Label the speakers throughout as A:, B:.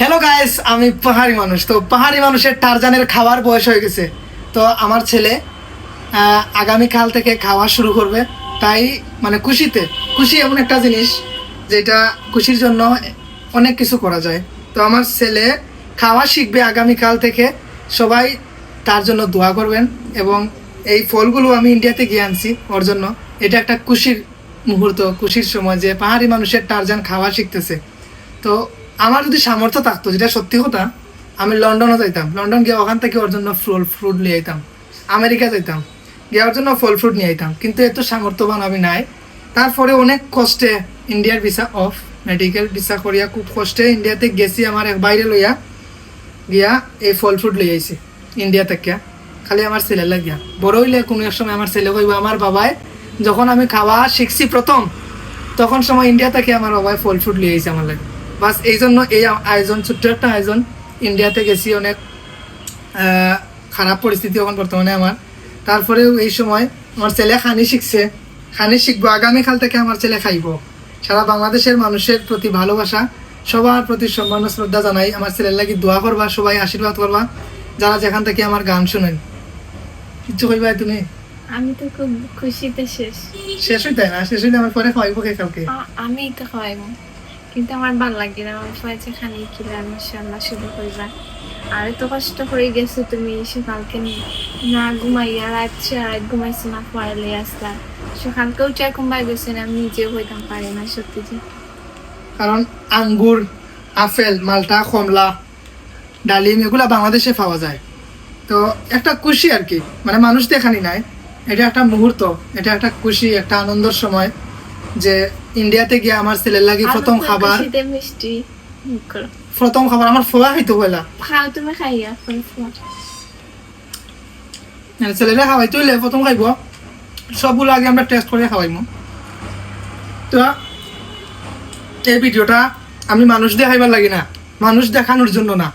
A: Hello guys আমি পাহাড়ি মানুষ। তো পাহাড়ি মানুষের টারজানের খাওয়ার বয়স হয়ে গেছে। তো আমার ছেলে আগামীকাল থেকে খাওয়া শুরু করবে। তাই মানে খুশিতে, খুশি এমন একটা জিনিস যেটা খুশির জন্য অনেক কিছু করা যায়। তো আমার ছেলে খাওয়া শিখবে আগামীকাল থেকে। সবাই তার জন্য দোয়া করবেন এবং এই ফলগুলো আমি ইন্ডিয়াতে গিয়ে আনছি ওর জন্য। এটা একটা খুশির মুহূর্ত, খুশির সময় যে পাহাড়ি মানুষের টারজান খাওয়া শিখতেছে। তো আমার যদি সামর্থ্য থাকতো, যেটা সত্যি কথা, আমি লন্ডনও যাইতাম। লন্ডন গিয়ে ওখান থেকে ওর জন্য ফল ফ্রুট নিয়ে আইতাম। আমেরিকা যাইতাম। গিয়ে ওর জন্য ফল ফ্রুট নিয়ে আইতাম। কিন্তু এত সামর্থ্যবান আমি নাই। তারপরে অনেক কষ্টে ইন্ডিয়ার ভিসা অফ, মেডিকেল ভিসা করিয়া খুব কষ্টে ইন্ডিয়াতে গেছি আমার এক বাইরে লইয়া। গিয়া এই ফল ফ্রুট লই আইছি, ইন্ডিয়া থেকে খালি আমার ছেলে লাগিয়া। বড় হইলে কোনো এক সময় আমার ছেলে কইব, আমার বাবাই, যখন আমি খাওয়া শিখছি প্রথম, তখন সময় ইন্ডিয়া থেকে আমার বাবাই ফল ফ্রুট লিয়ে আইছে আমার লাগে। বাস এই জন্য এই আয়োজন ছোট্ট একটা আয়োজন। ইন্ডিয়াতে গেছি অনেক খারাপ পরিস্থিতি এখন বর্তমানে আমার। তারপরেও এই সময় আমার ছেলে খানি শিখছে। খানি শিখব আগামীকাল থেকে আমার ছেলে খাইব। সারা বাংলাদেশের মানুষের প্রতি ভালোবাসা সবার প্রতি সম্মান শ্রদ্ধা জানাই। আমার ছেলের লাগি দোয়া করবা সবাই আশীর্বাদ করবা যারা যেখান থেকে আমার গান শুনেন। কিচ্ছু কইবা তুমি?
B: আমি তো খুব খুশিতে শেষ।
A: শেষ হইতে না শেষ হইলে আমার পরে খাওয়াইবো কে কালকে
B: আমি তো খাওয়াইব। কিন্তু আমার ভালো লাগে না। আমার ফয়েছে খানি কিলা মাশাআল্লাহ শুরু করবা আর এত কষ্ট করে গেছো তুমি সকালকে নি- না ঘুমাইয়া রাত রাত ঘুমাইছো না পড়ালে আসলা। সকালকে উঠে ঘুমাই গেছে না, আমি নিজেও হইতাম পারি না সত্যি যে।
A: কারণ আঙ্গুর, আপেল, মালটা, কমলা, ডালিম, এগুলা বাংলাদেশে পাওয়া যায়। তো একটা খুশি আর কি। মানে মানুষ দেখানি নাই। এটা একটা মুহূর্ত, এটা একটা খুশি, একটা আনন্দের সময়। যে ইন্ডিয়াতে গিয়ে আমার ছেলের লাগি প্রথম খাবার
B: মিষ্টি।
A: প্রথম খাবার আমার ফোয়া খাইতে হইলা
B: খাও তুমি খাইয়া
A: ছেলেরা খাওয়াইতে হইলে প্রথম খাইব। সবগুলো আগে আমরা টেস্ট করে খাওয়াইম তো এই ভিডিওটা আমি মানুষ দেখাইবার লাগি না। মানুষ দেখানোর জন্য না।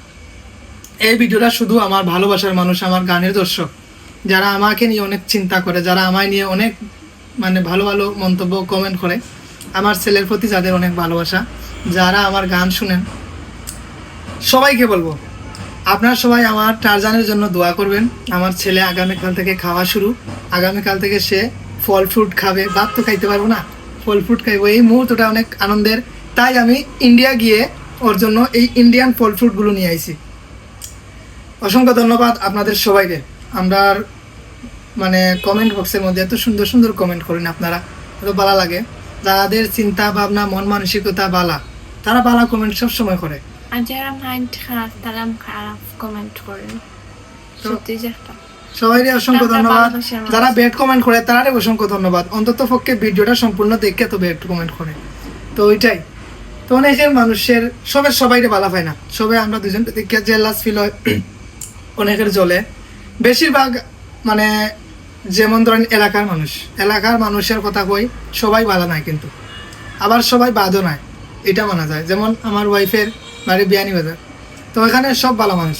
A: এই ভিডিওটা শুধু আমার ভালোবাসার মানুষ আমার গানের দর্শক। যারা আমাকে নিয়ে অনেক চিন্তা করে যারা আমায় নিয়ে অনেক মানে ভালো ভালো মন্তব্য কমেন্ট করে। আমার ছেলের প্রতি যাদের অনেক ভালোবাসা, যারা আমার গান শুনেন, সবাইকে বলব, আপনারা সবাই আমার টারজানের জন্য দোয়া করবেন। আমার ছেলে আগামীকাল থেকে খাওয়া শুরু। আগামীকাল থেকে সে ফল ফ্রুট খাবে। ভাত তো খাইতে পারব না। ফল ফ্রুট খাইবো। এই মুহূর্তটা অনেক আনন্দের। তাই আমি ইন্ডিয়া গিয়ে ওর জন্য এই ইন্ডিয়ান ফল ফ্রুটগুলো নিয়ে আইছি। অসংখ্য ধন্যবাদ আপনাদের সবাইকে। আমরা মানে কমেন্ট বক্সের মধ্যে এত সুন্দর সুন্দর কমেন্ট করেন আপনারা। এত ভালো লাগে। যাদের চিন্তা ভাবনা মন মানসিকতা বালা তারা বালা কমেন্ট সব সময় করে।
B: আর যারা মাইন্ড খারাপ তারা খারাপ কমেন্ট করেন। সত্যি একটা।
A: সবাইকে অসংখ্য ধন্যবাদ। যারা ব্যাড কমেন্ট করে তারারে অসংখ্য ধন্যবাদ। অন্তত পক্ষে ভিডিওটা সম্পূর্ণ দেখে তো ব্যাড কমেন্ট করে। তো ওইটাই। তো অনেকের মানুষের সবের সবাইরে ভালো পায় না। সবাই আমরা দুজন দেখে জেলাস ফিল হয়। অনেকের জলে। বেশিরভাগ মানে যেমন ধরেন এলাকার মানুষ। এলাকার মানুষের কথা কই, সবাই বাধা নাই কিন্তু। আবার সবাই বাদও নাই, এটা মানা যায়। যেমন আমার ওয়াইফের বাড়ি বিয়ানি বাজার তো এখানে সব ভালো মানুষ।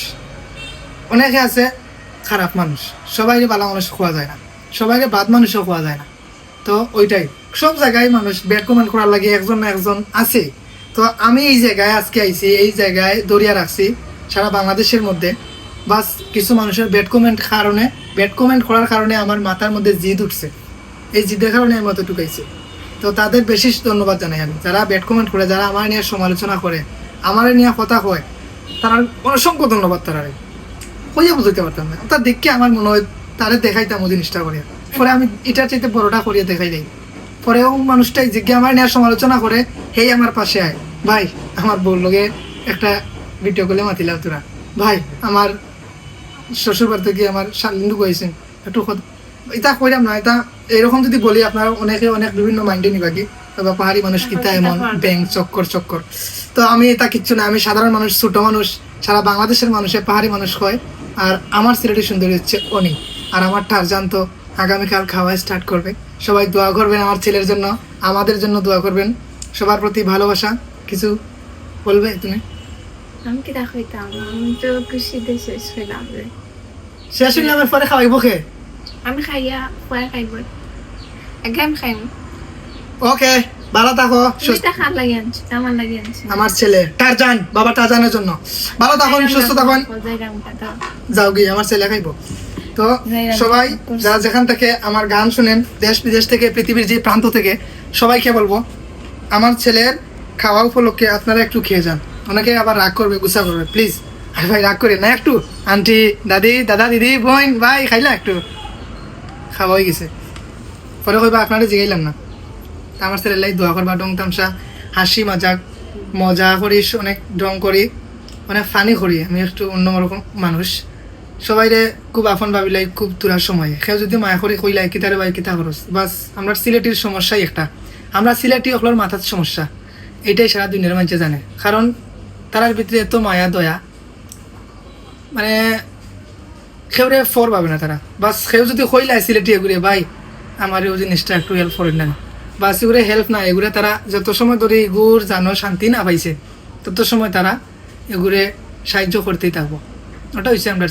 A: অনেকে আছে খারাপ মানুষ। সবাইকে ভালো মানুষ খোয়া যায় না। সবাইকে বাদ মানুষও খোয়া যায় না। তো ওইটাই। সব জায়গায় মানুষ ব্যাড কমেন্ট করার লাগে একজন না একজন আছে। তো আমি এই জায়গায় আজকে আইছি, এই জায়গায় দরিয়া রাখছি, সারা বাংলাদেশের মধ্যে। বাস কিছু মানুষের ব্যাড কমেন্ট কারণে ব্যাড কমেন্ট করার কারণে আমার মাথার মধ্যে জিদ উঠছে। এই জিদের কারণে আমি মতো ঢুকাইছি। তো তাদের বেশি ধন্যবাদ জানাই আমি। যারা ব্যাড কমেন্ট করে, যারা আমার নিয়ে সমালোচনা করে, আমার নিয়ে কথা কয়, তারা অসংখ্য ধন্যবাদ তারা কইয়া বুঝতে পারতাম না। তা দেখে আমার মনে হয় তারে দেখাইতাম ওই জিনিসটা করিয়া পরে আমি এটার চাইতে বড়টা করিয়া দেখাই দেই পরে ও মানুষটাই জিজ্ঞে আমার নিয়ে সমালোচনা করে, হেই আমার পাশে আয়। ভাই, আমার বউর লগে একটা ভিডিও করলে মাতিলাম তোরা। ভাই, আমার শ্বশুর বাড়ি থেকে আমার শালিন্দু কইছেন একটু এটা কইরাম না এটা এরকম যদি বলি আপনারা অনেকে অনেক বিভিন্ন মাইন্ডে নিবা কি? পাহাড়ি মানুষ কিতা এমন ব্যাং চক্কর চক্কর। তো আমি এটা কিচ্ছু না আমি সাধারণ মানুষ ছোট মানুষ সারা বাংলাদেশের মানুষে পাহাড়ি মানুষ হয়। আর আমার সিলেটের সুন্দরী হচ্ছে অনি। আর আমার টারজান তো আগামীকাল খাওয়া স্টার্ট করবে। সবাই দোয়া করবেন আমার ছেলের জন্য আমাদের জন্য দোয়া করবেন। সবার প্রতি ভালোবাসা। কিছু বলবে তুমি?
B: আমি কি দেখাইতাম? আমি তো খুশিতে শেষ হইলাম রে।
A: শেষ হইলে আমার পরে খাওয়াইব খে
B: আমি খাইয়া পরে খাইব। আগে আমি খাইম।
A: ওকে ভালো থাকো সুস্থ
B: টাকা লাগিয়ে আনছো আমার লাগিয়ে আনছো।
A: আমার ছেলে টারজান বাবা টারজানের জন্য। ভালো থাকুন সুস্থ থাকুন। যাও গিয়ে আমার ছেলে খাইবো। তো সবাই যারা যেখান থেকে আমার গান শুনেন দেশ বিদেশ থেকে পৃথিবীর যে প্রান্ত থেকে সবাইকে বলব আমার ছেলের খাওয়া উপলক্ষে আপনারা একটু খেয়ে যান। অনেকে আবার রাগ করবে, গুসা করবে। প্লিজ আরে ভাই, রাগ করে না, একটু। আন্টি, দাদি, দাদা, দিদি, বোন, ভাই, খাইলা একটু। খাওয়া হয়ে গেছে। পরে কইবা, আপনারা জিগাইলাম না। আমার ছেলে লাই দোয়া করবা, ডং তামসা। হাসি, মজাক। মজা করি অনেক ডং করি। অনেক ফানি করি। আমি একটু অন্যরকম মানুষ। সবাইরে খুব আপন ভাবিলাই খুব তুরার সময়। সেও যদি মায়া করি কইলাই কিতারে বাই কিতা খরচ। বাস, আমরা সিলেটির সমস্যাই একটা। আমরা সিলেটি অকলের মাথার সমস্যা। এটাই সারা দুনিয়ার মানুষে জানে। কারণ তারার ভিতরে এত মায়া, দয়া। মানে সেউরে ফর পাবে না তারা। বাস সেও যদি কইলাই সিলেটি এগুলো ভাই, আমার এই জিনিসটা একটু হেল্প করেন না। বাস এগুলো হেল্প না এগুলো তারা যত সময় ধরে এগুর জানো, শান্তি না পাইছে, তত সময় তারা এগুলো সাহায্য করতেই থাকব। ওটা হচ্ছে আমরা